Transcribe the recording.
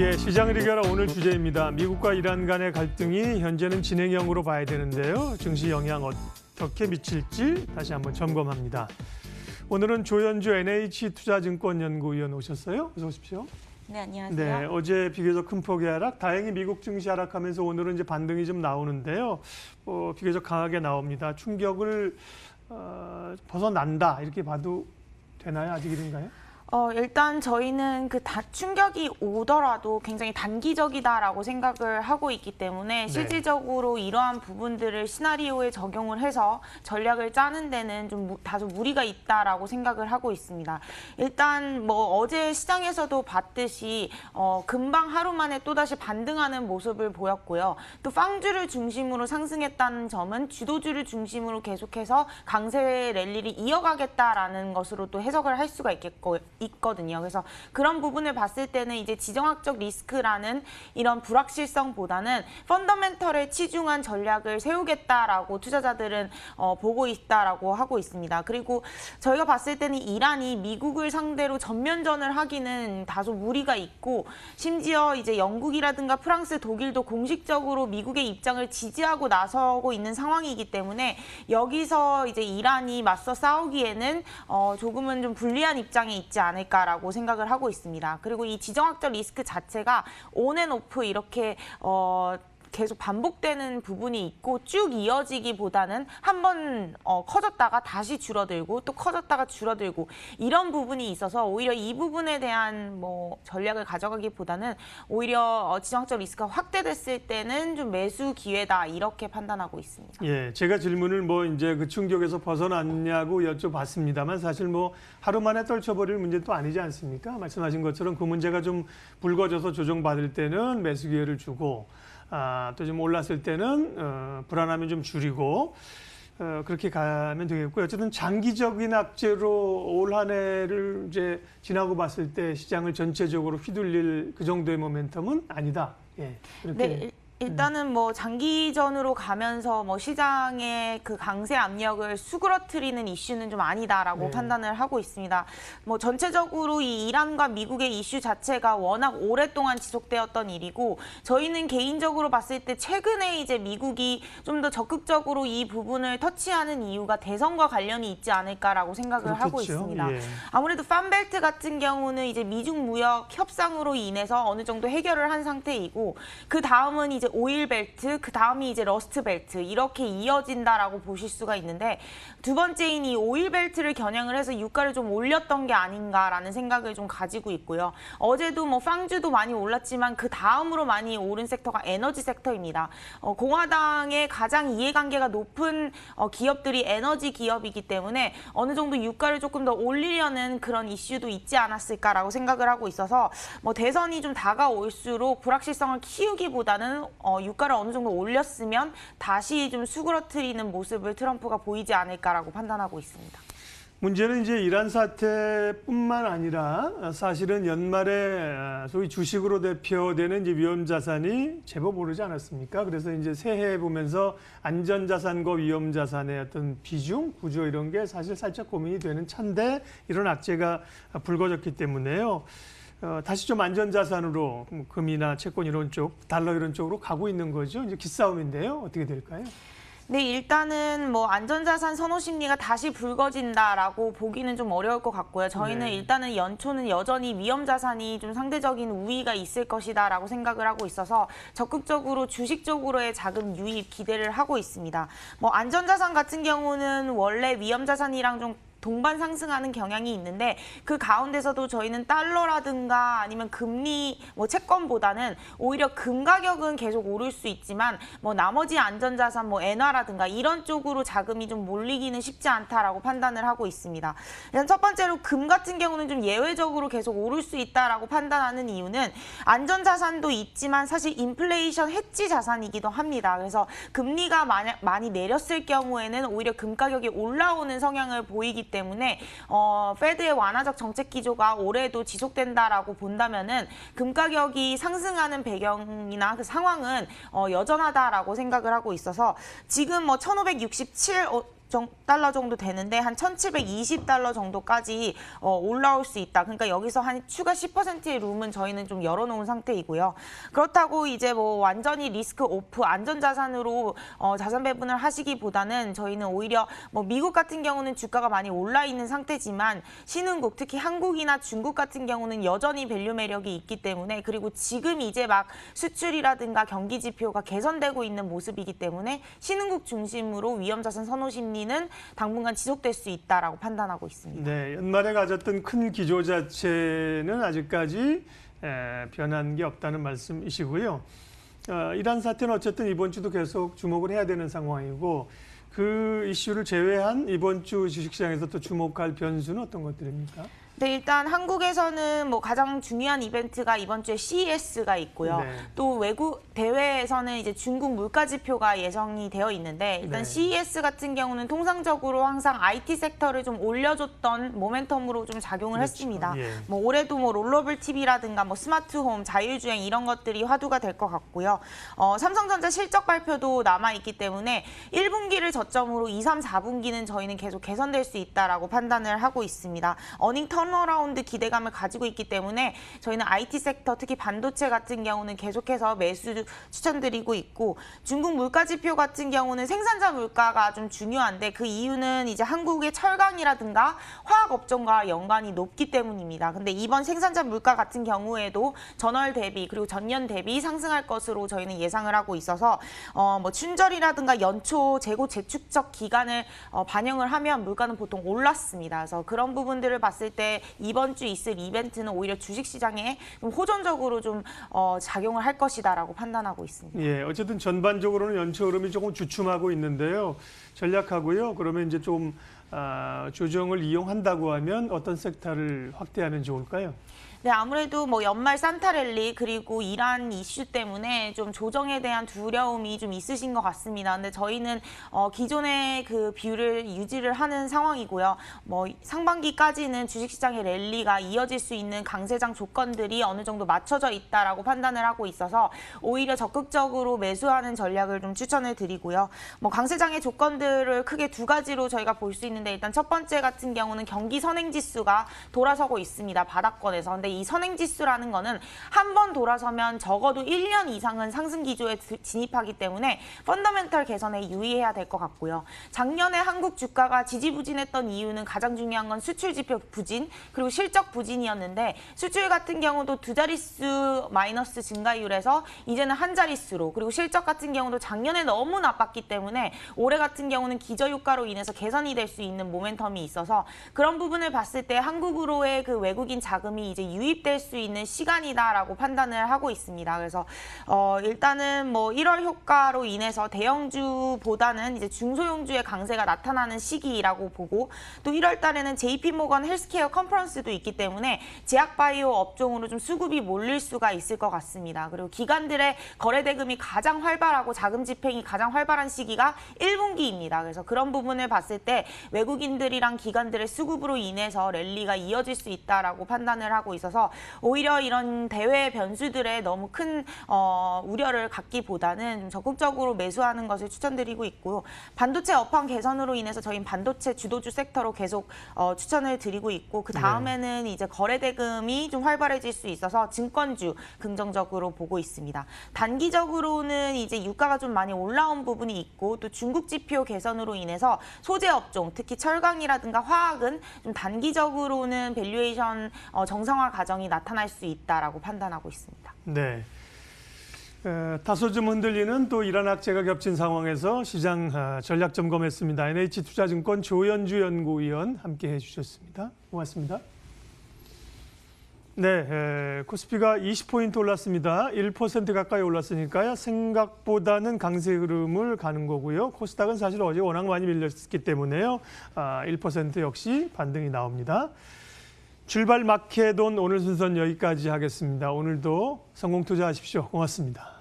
예, 시장을 이겨라 오늘 주제입니다. 미국과 이란 간의 갈등이 현재는 진행형으로 봐야 되는데요. 증시 영향 어떻게 미칠지 다시 한번 점검합니다. 오늘은 조현주 NH투자증권연구위원 오셨어요. 어서 오십시오. 네, 안녕하세요. 네, 어제 비교적 큰 폭의 하락, 다행히 미국 증시 하락하면서 오늘은 이제 반등이 좀 나오는데요. 어, 비교적 강하게 나옵니다. 충격을 어, 벗어난다 이렇게 봐도 되나요? 아직 이른가요? 어, 일단 저희는 그 다, 충격이 오더라도 굉장히 단기적이다라고 생각을 하고 있기 때문에 네. 실질적으로 이러한 부분들을 시나리오에 적용을 해서 전략을 짜는 데는 좀 무- 다소 무리가 있다라고 생각을 하고 있습니다. 일단 뭐 어제 시장에서도 봤듯이 어, 금방 하루 만에 또다시 반등하는 모습을 보였고요. 또 빵주를 중심으로 상승했다는 점은 주도주를 중심으로 계속해서 강세 랠리를 이어가겠다라는 것으로 또 해석을 할 수가 있겠고, 있거든요. 그래서 그런 부분을 봤을 때는 이제 지정학적 리스크라는 이런 불확실성보다는 펀더멘털에 치중한 전략을 세우겠다라고 투자자들은 어, 보고 있다라고 하고 있습니다. 그리고 저희가 봤을 때는 이란이 미국을 상대로 전면전을 하기는 다소 무리가 있고 심지어 이제 영국이라든가 프랑스, 독일도 공식적으로 미국의 입장을 지지하고 나서고 있는 상황이기 때문에 여기서 이제 이란이 맞서 싸우기에는 어, 조금은 좀 불리한 입장에 있지 않을까 라고 생각을 하고 있습니다. 그리고 이 지정학적 리스크 자체가 온앤오프 이렇게 어, 계속 반복되는 부분이 있고 쭉 이어지기보다는 한번 어, 커졌다가 다시 줄어들고 또 커졌다가 줄어들고 이런 부분이 있어서 오히려 이 부분에 대한 뭐 전략을 가져가기보다는 오히려 어, 지정학적 리스크가 확대됐을 때는 좀 매수 기회다 이렇게 판단하고 있습니다. 예, 제가 질문을 뭐 이제 그 충격에서 벗어났냐고 여쭤봤습니다만 사실 뭐 하루 만에 떨쳐버릴 문제는 또 아니지 않습니까? 말씀하신 것처럼 그 문제가 좀 불거져서 조정받을 때는 매수 기회를 주고 아, 또 좀 올랐을 때는 어, 불안함이 좀 줄이고 어, 그렇게 가면 되겠고요. 어쨌든 장기적인 악재로 올 한 해를 이제 지나고 봤을 때 시장을 전체적으로 휘둘릴 그 정도의 모멘텀은 아니다. 예, 그렇게 네, 일- 일단은 뭐 장기전으로 가면서 뭐 시장의 그 강세 압력을 수그러뜨리는 이슈는 좀 아니다라고 네. 판단을 하고 있습니다. 뭐 전체적으로 이 이란과 미국의 이슈 자체가 워낙 오랫동안 지속되었던 일이고 저희는 개인적으로 봤을 때 최근에 이제 미국이 좀 더 적극적으로 이 부분을 터치하는 이유가 대선과 관련이 있지 않을까라고 생각을 하고 그렇겠죠. 있습니다. 예. 아무래도 팜벨트 같은 경우는 이제 미중 무역 협상으로 인해서 어느 정도 해결을 한 상태이고 그 다음은 이제 오일 벨트, 그 다음이 이제 러스트 벨트 이렇게 이어진다라고 보실 수가 있는데 두 번째인 이 오일 벨트를 겨냥을 해서 유가를 좀 올렸던 게 아닌가라는 생각을 좀 가지고 있고요. 어제도 뭐 빵주도 많이 올랐지만 그 다음으로 많이 오른 섹터가 에너지 섹터입니다. 어, 공화당의 가장 이해관계가 높은 어, 기업들이 에너지 기업이기 때문에 어느 정도 유가를 조금 더 올리려는 그런 이슈도 있지 않았을까라고 생각을 하고 있어서 뭐 대선이 좀 다가올수록 불확실성을 키우기보다는 어, 유가를 어느 정도 올렸으면 다시 좀 수그러뜨리는 모습을 트럼프가 보이지 않을까라고 판단하고 있습니다. 문제는 이제 이란 사태뿐만 아니라 사실은 연말에 소위 주식으로 대표되는 이제 위험 자산이 제법 오르지 않았습니까? 그래서 이제 새해 보면서 안전 자산과 위험 자산의 어떤 비중, 구조 이런 게 사실 살짝 고민이 되는 차인데 이런 악재가 불거졌기 때문에요. 어, 다시 좀 안전 자산으로 뭐 금이나 채권 이런 쪽, 달러 이런 쪽으로 가고 있는 거죠. 이제 기싸움인데요. 어떻게 될까요? 네, 일단은 뭐 안전자산 선호 심리가 다시 불거진다라고 보기는 좀 어려울 것 같고요. 저희는 네. 일단은 연초는 여전히 위험 자산이 좀 상대적인 우위가 있을 것이다라고 생각을 하고 있어서 적극적으로 주식 쪽으로의 자금 유입 기대를 하고 있습니다. 뭐 안전자산 같은 경우는 원래 위험 자산이랑 좀 동반 상승하는 경향이 있는데 그 가운데서도 저희는 달러라든가 아니면 금리 뭐 채권보다는 오히려 금 가격은 계속 오를 수 있지만 뭐 나머지 안전자산 뭐 엔화라든가 이런 쪽으로 자금이 좀 몰리기는 쉽지 않다라고 판단을 하고 있습니다. 일단 첫 번째로 금 같은 경우는 좀 예외적으로 계속 오를 수 있다라고 판단하는 이유는 안전자산도 있지만 사실 인플레이션 해지 자산이기도 합니다. 그래서 금리가 많이 내렸을 경우에는 오히려 금 가격이 올라오는 성향을 보이 기 때문에 어, 페드의 완화적 정책 기조가 올해도 지속된다라고 본다면은 금 가격이 상승하는 배경이나 그 상황은 어, 여전하다라고 생각을 하고 있어서 지금 뭐 1,567 정- 달러 정도 되는데 한 1,720달러 정도까지 어, 올라올 수 있다. 그러니까 여기서 한 추가 10%의 룸은 저희는 좀 열어놓은 상태이고요. 그렇다고 이제 뭐 완전히 리스크 오프 안전자산으로 어, 자산 배분을 하시기보다는 저희는 오히려 뭐 미국 같은 경우는 주가가 많이 올라 있는 상태지만 신흥국 특히 한국이나 중국 같은 경우는 여전히 밸류 매력이 있기 때문에 그리고 지금 이제 막 수출이라든가 경기 지표가 개선되고 있는 모습이기 때문에 신흥국 중심으로 위험 자산 선호 심리 는 당분간 지속될 수 있다라고 판단하고 있습니다. 네, 연말에 가졌던 큰 기조 자체는 아직까지 에, 변한 게 없다는 말씀이시고요. 어, 이란 사태는 어쨌든 이번 주도 계속 주목을 해야 되는 상황이고 그 이슈를 제외한 이번 주 주식시장에서 또 주목할 변수는 어떤 것들입니까? 네, 일단 한국에서는 뭐 가장 중요한 이벤트가 이번 주에 CES가 있고요. 네. 또 외국 대회에서는 이제 중국 물가 지표가 예정이 되어 있는데 일단 네. CES 같은 경우는 통상적으로 항상 IT 섹터를 좀 올려줬던 모멘텀으로 좀 작용을 그렇죠. 했습니다. 예. 뭐 올해도 뭐 롤러블 TV라든가 뭐 스마트홈, 자율주행 이런 것들이 화두가 될 것 같고요. 어, 삼성전자 실적 발표도 남아 있기 때문에 1분기를 저점으로 2, 3, 4분기는 저희는 계속 개선될 수 있다라고 판단을 하고 있습니다. 어닝 턴 어라운드 기대감을 가지고 있기 때문에 저희는 IT 섹터 특히 반도체 같은 경우는 계속해서 매수 추천드리고 있고 중국 물가 지표 같은 경우는 생산자 물가가 좀 중요한데 그 이유는 이제 한국의 철강이라든가 화학 업종과 연관이 높기 때문입니다. 근데 이번 생산자 물가 같은 경우에도 전월 대비 그리고 전년 대비 상승할 것으로 저희는 예상을 하고 있어서 어 뭐 춘절이라든가 연초 재고 재축적 기간을 어, 반영을 하면 물가는 보통 올랐습니다. 그래서 그런 부분들을 봤을 때 이번 주 있을 이벤트는 오히려 주식 시장에 좀 호전적으로 좀 어, 작용을 할 것이다라고 판단하고 있습니다. 예, 어쨌든 전반적으로는 연초 흐름이 조금 주춤하고 있는데요. 전략하고요. 그러면 이제 좀 아, 조정을 이용한다고 하면 어떤 섹터를 확대하면 좋을까요? 네, 아무래도 뭐 연말 산타랠리 그리고 이란 이슈 때문에 좀 조정에 대한 두려움이 좀 있으신 것 같습니다. 근데 저희는 어, 기존의 그 비율을 유지를 하는 상황이고요. 뭐 상반기까지는 주식시장의 랠리가 이어질 수 있는 강세장 조건들이 어느 정도 맞춰져 있다라고 판단을 하고 있어서 오히려 적극적으로 매수하는 전략을 좀 추천을 드리고요. 뭐 강세장의 조건들을 크게 두 가지로 저희가 볼 수 있는데 일단 첫 번째 같은 경우는 경기 선행 지수가 돌아서고 있습니다. 바닥권에서. 근데 이 선행 지수라는 거는 한 번 돌아서면 적어도 1년 이상은 상승 기조에 드- 진입하기 때문에 펀더멘털 개선에 유의해야 될 것 같고요. 작년에 한국 주가가 지지부진했던 이유는 가장 중요한 건 수출 지표 부진 그리고 실적 부진이었는데 수출 같은 경우도 두 자릿수 마이너스 증가율에서 이제는 한 자릿수로 그리고 실적 같은 경우도 작년에 너무 나빴기 때문에 올해 같은 경우는 기저효과로 인해서 개선이 될 수 있는 모멘텀이 있어서 그런 부분을 봤을 때 한국으로의 그 외국인 자금이 이제 유 입될 수 있는 시간이다라고 판단을 하고 있습니다. 그래서 어 일단은 뭐 1월 효과로 인해서 대형주보다는 이제 중소형주의 강세가 나타나는 시기라고 보고 또 1월 달에는 JP 모건 헬스케어 컨퍼런스도 있기 때문에 제약 바이오 업종으로 좀 수급이 몰릴 수가 있을 것 같습니다. 그리고 기관들의 거래 대금이 가장 활발하고 자금 집행이 가장 활발한 시기가 1분기입니다. 그래서 그런 부분을 봤을 때 외국인들이랑 기관들의 수급으로 인해서 랠리가 이어질 수 있다라고 판단을 하고 있어서 오히려 이런 대외 변수들에 너무 큰 어, 우려를 갖기보다는 좀 적극적으로 매수하는 것을 추천드리고 있고요. 반도체 업황 개선으로 인해서 저희 반도체 주도주 섹터로 계속 어, 추천을 드리고 있고 그 다음에는 이제 거래 대금이 좀 활발해질 수 있어서 증권주 긍정적으로 보고 있습니다. 단기적으로는 이제 유가가 좀 많이 올라온 부분이 있고 또 중국 지표 개선으로 인해서 소재 업종 특히 철강이라든가 화학은 좀 단기적으로는 밸류에이션 어, 정상화 과정이 나타날 수 있다라고 판단하고 있습니다. 네. 에, 다소 좀 흔들리는 또 이란 악재가 겹친 상황에서 시장 아, 전략 점검했습니다. NH투자증권 조현주 연구위원 함께 해주셨습니다. 고맙습니다. 네, 에, 코스피가 20포인트 올랐습니다. 1% 가까이 올랐으니까요. 생각보다는 강세 흐름을 가는 거고요. 코스닥은 사실 어제 워낙 많이 밀렸기 때문에요. 아, 1% 역시 반등이 나옵니다. 출발 마켓온 오늘 순서는 여기까지 하겠습니다. 오늘도 성공 투자하십시오. 고맙습니다.